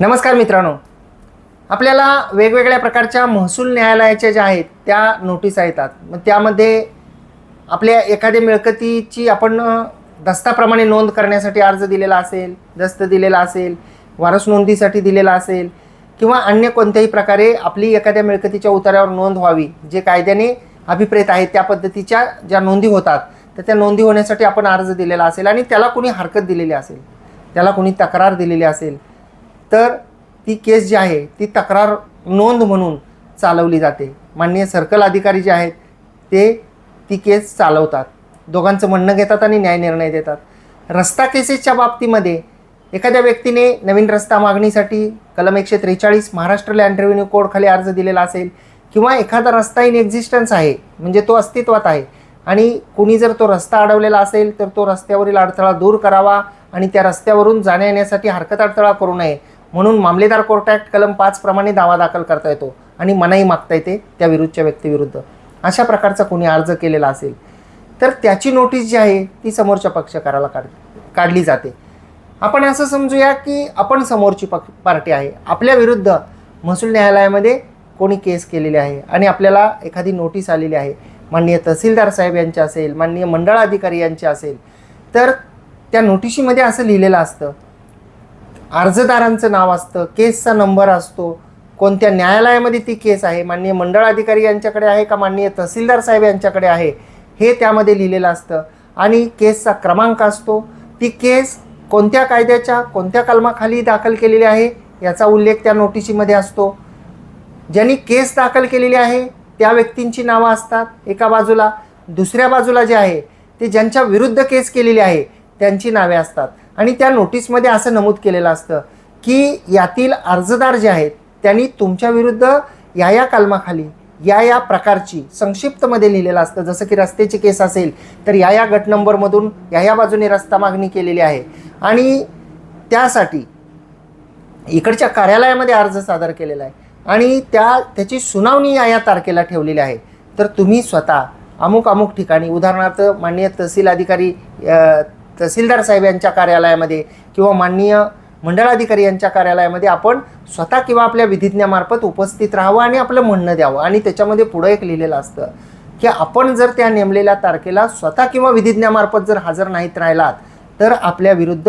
नमस्कार मित्रांनो. आपल्याला वेगवेगळ्या प्रकारच्या महसूल न्यायालयाच्या ज्या आहेत त्या नोटीसा येतात. मग त्यामध्ये आपल्या एखाद्या मिळकतीची आपण दस्ताप्रमाणे नोंद करण्यासाठी अर्ज दिलेला असेल दस्त दिलेला असेल वारस नोंदीसाठी दिलेला असेल किंवा अन्य कोणत्याही प्रकारे आपली एखाद्या मिळकतीच्या उतार्यावर नोंद व्हावी जे कायद्याने अभिप्रेत आहेत त्या पद्धतीच्या ज्या नोंदी होतात तर त्या नोंदी होण्यासाठी आपण अर्ज दिलेला असेल आणि त्याला कोणी हरकत दिलेली असेल त्याला कोणी तक्रार दिलेली असेल तर ती केस जी आहे ती तक्रार नोंद म्हणून चालवली जाते. माननीय सर्कल अधिकारी जे आहेत ते ती केस चालवतात. दोघांचं म्हणणं घेतात आणि न्याय निर्णय देतात. रस्ता केसेसच्या बाबतीमध्ये एखाद्या व्यक्तीने नवीन रस्ता मागणीसाठी कलम एकशे त्रेचाळीस महाराष्ट्र लँड रेव्हेन्यू कोडखाली अर्ज दिलेला असेल किंवा एखादा रस्ता इन एक्झिस्टन्स आहे म्हणजे तो अस्तित्वात आहे आणि कुणी जर तो रस्ता अडवलेला असेल तर तो रस्त्यावरील अडथळा दूर करावा आणि त्या रस्त्यावरून जाण्या येण्यासाठी हरकत अडथळा करू नये. म्हणून मामलेदार कोर्ट ॲक्ट कलम पाच प्रमाणे दावा दाखल करता येतो आणि मनाई मागता येते त्या विरुद्धच्या व्यक्तीविरुद्ध. अशा प्रकारचा कोणी अर्ज केलेला असेल तर त्याची नोटीस जी आहे ती समोरच्या पक्षकाराला काढ काढली जाते. आपण असं समजूया की आपण समोरची पक्ष पार्टी आहे. आपल्या विरुद्ध महसूल न्यायालयामध्ये कोणी केस केलेली आहे आणि आपल्याला एखादी नोटीस आलेली आहे. माननीय तहसीलदार साहेब यांची असेल माननीय मंडळ अधिकारी यांची असेल तर त्या नोटिशीमध्ये असं लिहिलेलं असतं अर्जदारांचं नाव असतं केसचा नंबर असतो. कोणत्या न्यायालयामध्ये ती केस आहे? माननीय मंडळ अधिकारी यांच्याकडे आहे का? माननीय तहसीलदार साहेब यांच्याकडे आहे? हे त्यामध्ये लिहिलेलं असतं. आणि केसचा क्रमांक असतो. ती केस कोणत्या कायद्याच्या कोणत्या कलमाखाली दाखल केलेली आहे? याचा उल्लेख त्या नोटिशीमध्ये असतो. ज्यांनी केस दाखल केलेली आहे त्या व्यक्तींची नावं असतात एका बाजूला. दुसऱ्या बाजूला जे आहे ते ज्यांच्या विरुद्ध केस केलेली आहे त्यांची नावे असतात. आणि त्या नोटीसमध्ये असं नमूद केलेलं असतं की यातील अर्जदार जे आहेत त्यांनी तुमच्या विरुद्ध या या कलमाखाली या या प्रकारची संक्षिप्तमध्ये लिहिलेलं असतं. जसं की रस्त्याची केस असेल तर या या गट नंबरमधून या या बाजूने रस्ता मागणी केलेली आहे. आणि त्यासाठी इकडच्या कार्यालयामध्ये अर्ज सादर केलेला आहे. आणि त्या त्याची सुनावणी या या तारखेला ठेवलेली आहे. तर तुम्ही स्वतः अमुक अमुक ठिकाणी उदाहरणार्थ माननीय तहसील अधिकारी तहसीलदार साहेब यांच्या कार्यालयामध्ये किंवा माननीय मंडळाधिकारी यांच्या कार्यालयामध्ये आपण स्वतः किंवा आपल्या विधिज्ञामार्फत उपस्थित राहावं आणि आपलं म्हणणं द्यावं. आणि त्याच्यामध्ये पुढं एक लिहिलेलं असतं की आपण जर त्या नेमलेल्या तारखेला स्वतः किंवा विधिज्ञामार्फत जर हजर नाहीत राहिलात तर आपल्या विरुद्ध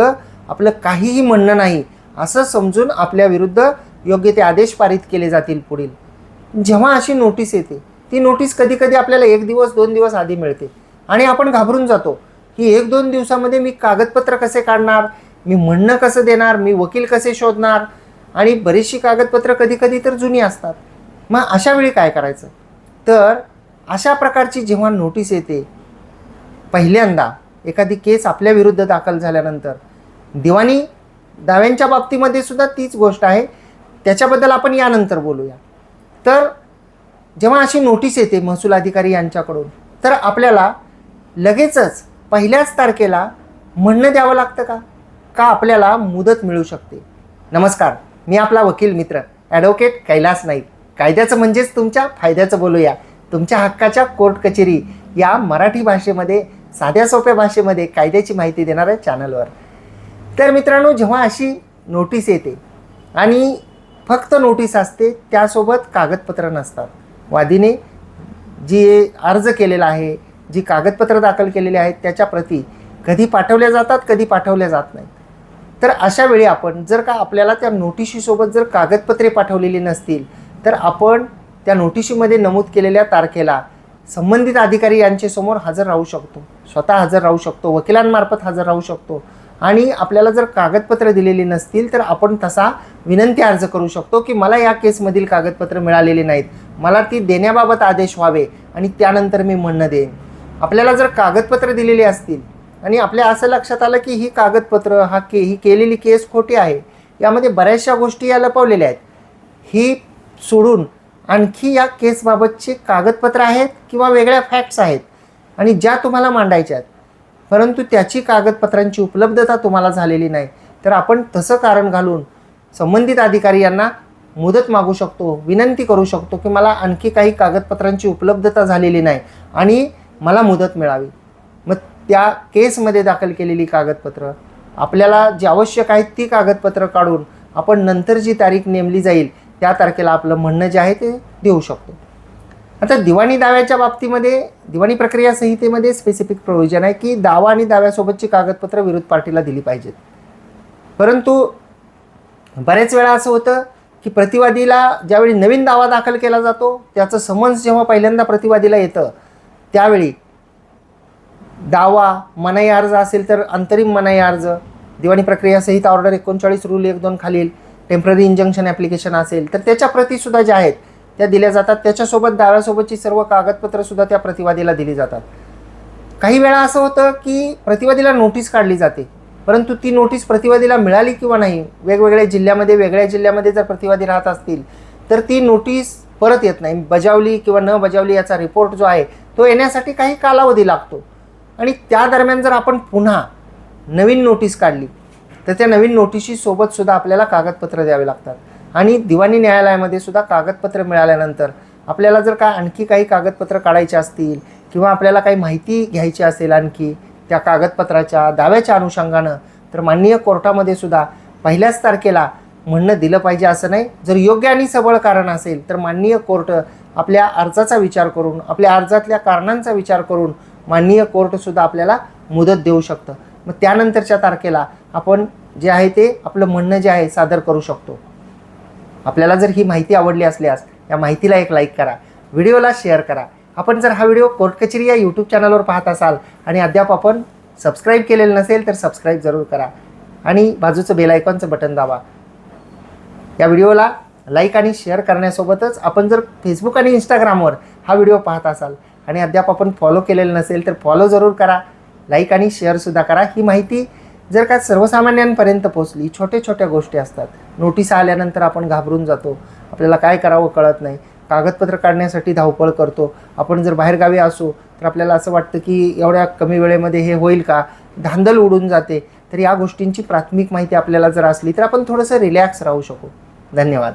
आपलं काहीही म्हणणं नाही असं समजून आपल्या विरुद्ध योग्य ते आदेश पारित केले जातील पुढील. जेव्हा अशी नोटीस येते ती नोटीस कधीकधी आपल्याला एक दिवस दोन दिवस आधी मिळते आणि आपण घाबरून जातो. की एक दोन दिवसामध्ये मी कागदपत्र कसे काढणार? मी म्हणणं कसं देणार? मी वकील कसे शोधणार? आणि बरीचशी कागदपत्र कधी कधी तर जुनी असतात. मग अशा वेळी काय करायचं? तर अशा प्रकारची जेव्हा नोटीस येते पहिल्यांदा एखादी केस आपल्या विरुद्ध दाखल झाल्यानंतर दिवाणी दाव्यांच्या बाबतीमध्ये सुद्धा तीच गोष्ट आहे. त्याच्याबद्दल आपण यानंतर बोलूया. तर जेव्हा अशी नोटीस येते महसूल अधिकारी यांच्याकडून तर आपल्याला लगेचच पहिल्याच तारखेला म्हणणं द्यावं लागतं का? का आपल्याला मुदत मिळू शकते? नमस्कार मी आपला वकील मित्र ॲडव्होकेट कैलास नाईक. कायद्याचं म्हणजेच तुमच्या फायद्याचं बोलूया. तुमच्या हक्काच्या कोर्ट कचेरी या मराठी भाषेमध्ये साध्या सोप्या भाषेमध्ये कायद्याची माहिती देणाऱ्या चॅनलवर तर मित्रांनो जेव्हा अशी नोटीस येते आणि फक्त नोटीस असते त्यासोबत कागदपत्र नसतात. वादीने जी अर्ज केलेला आहे जी कागदपत्रं दाखल केलेली आहेत त्याच्या प्रती कधी पाठवल्या जातात कधी पाठवल्या जात नाहीत. तर अशा वेळी आपण जर का आपल्याला त्या नोटिशीसोबत जर कागदपत्रे पाठवलेली नसतील तर आपण त्या नोटिशीमध्ये नमूद केलेल्या तारखेला संबंधित अधिकारी यांच्यासमोर हजर राहू शकतो. स्वतः हजर राहू शकतो वकिलांमार्फत हजर राहू शकतो. आणि आपल्याला जर कागदपत्र दिलेली नसतील तर आपण तसा विनंती अर्ज करू शकतो की मला या केसमधील कागदपत्र मिळालेली नाहीत. मला ती देण्याबाबत आदेश व्हावे आणि त्यानंतर मी म्हणणं देईन. आपल्याला जर कागदपत्र दिलेली असतील आणि आपल्या असं लक्षात आलं की ही कागदपत्र हा के ही केलेली केस खोटी आहे यामध्ये बऱ्याचशा गोष्टी या लपवलेल्या आहेत. ही सोडून आणखी या केसबाबतची कागदपत्र आहेत किंवा वेगळ्या फॅक्ट्स आहेत आणि ज्या तुम्हाला मांडायच्या आहेत परंतु त्याची कागदपत्रांची उपलब्धता तुम्हाला झालेली नाही तर आपण तसं कारण घालून संबंधित अधिकारी यांना मुदत मागू शकतो विनंती करू शकतो की मला आणखी काही कागदपत्रांची उपलब्धता झालेली नाही. आणि मला मुदत मिळावी. मग त्या केसमध्ये दाखल केलेली कागदपत्र आपल्याला जी आवश्यक आहेत ती कागदपत्र काढून आपण नंतर जी तारीख नेमली जाईल त्या तारखेला आपलं म्हणणं जे आहे ते देऊ शकतो. आता दिवाणी दाव्याच्या बाबतीमध्ये दिवाणी प्रक्रिया संहितेमध्ये स्पेसिफिक प्रोव्हिजन आहे की दावा आणि दाव्यासोबतची कागदपत्र विरोध पार्टीला दिली पाहिजेत. परंतु बरेच वेळा असं होतं की प्रतिवादीला ज्यावेळी नवीन दावा दाखल केला जातो त्याचं समन्स जेव्हा पहिल्यांदा प्रतिवादीला येतं त्यावेळी दावा मनाई अर्ज असेल तर अंतरिम मनाई अर्ज दिवाणी प्रक्रिया सहित ऑर्डर एकोणचाळीस रूल एक दोन खालील टेंपररी इंजंक्शन ॲप्लिकेशन असेल तर त्याच्या प्रतिसुद्धा ज्या आहेत त्या दिल्या जातात. त्याच्यासोबत दाव्यासोबतची सर्व कागदपत्रंसुद्धा त्या प्रतिवादीला दिली जातात. काही वेळा असं होतं की प्रतिवादीला नोटीस काढली जाते परंतु ती नोटीस प्रतिवादीला मिळाली किंवा नाही वेगवेगळ्या जिल्ह्यामध्ये वेगळ्या जिल्ह्यामध्ये जर प्रतिवादी राहत असतील तर ती नोटीस परत येत नाही. बजावली किंवा न बजावली याचा रिपोर्ट जो आहे तो येण्यासाठी काही कालावधी लागतो. आणि त्या दरम्यान जर आपण पुन्हा नवीन नोटीस काढली तर त्या नवीन नोटिशी आपल्याला कागदपत्र द्यावे लागतात. आणि दिवाणी न्यायालयामध्ये सुद्धा कागदपत्र मिळाल्यानंतर आपल्याला जर का आणखी काही कागदपत्र काढायचे असतील किंवा आपल्याला काही माहिती घ्यायची असेल आणखी त्या कागदपत्राच्या दाव्याच्या अनुषंगानं तर माननीय कोर्टामध्ये सुद्धा पहिल्याच तारखेला म्हणणं दिलं पाहिजे असं नाही. जर योग्य आणि सबळ कारण असेल तर माननीय कोर्ट आपल्या अर्जाचा विचार करून आपल्या अर्जातल्या कारणांचा विचार करून माननीय कोर्टसुद्धा आपल्याला मुदत देऊ शकतं. मग त्यानंतरच्या तारखेला आपण जे आहे ते आपलं म्हणणं जे आहे सादर करू शकतो. आपल्याला जर ही माहिती आवडली असल्यास या माहितीला एक लाईक करा व्हिडिओला शेअर करा. आपण जर हा व्हिडिओ कोर्ट कचेरी या यूट्यूब चॅनलवर पाहत असाल आणि अद्याप आपण सबस्क्राईब केलेलं नसेल तर सबस्क्राईब जरूर करा आणि बाजूचं बेल आयकॉनचं बटन दाबा. या व्हिडिओला लाईक आणि शेअर करण्यासोबतच आपण जर फेसबुक आणि इंस्टाग्रामवर हा व्हिडिओ पाहत असाल आणि अद्याप आपण फॉलो केलेलं नसेल तर फॉलो जरूर करा. लाईक आणि शेअरसुद्धा करा. ही माहिती जर का सर्वसामान्यांपर्यंत पोहोचली छोट्या छोट्या गोष्टी असतात. नोटीस आल्यानंतर आपण घाबरून जातो. आपल्याला काय करावं कळत नाही. कागदपत्र काढण्यासाठी धावपळ करतो. आपण जर बाहेरगावी असू तर आपल्याला असं वाटतं की एवढ्या कमी वेळेमध्ये हे होईल का? धांदल उडून जाते. तर या गोष्टींची प्राथमिक माहिती आपल्याला जर असली तर आपण थोडंसं रिलॅक्स राहू शकू. धन्यवाद.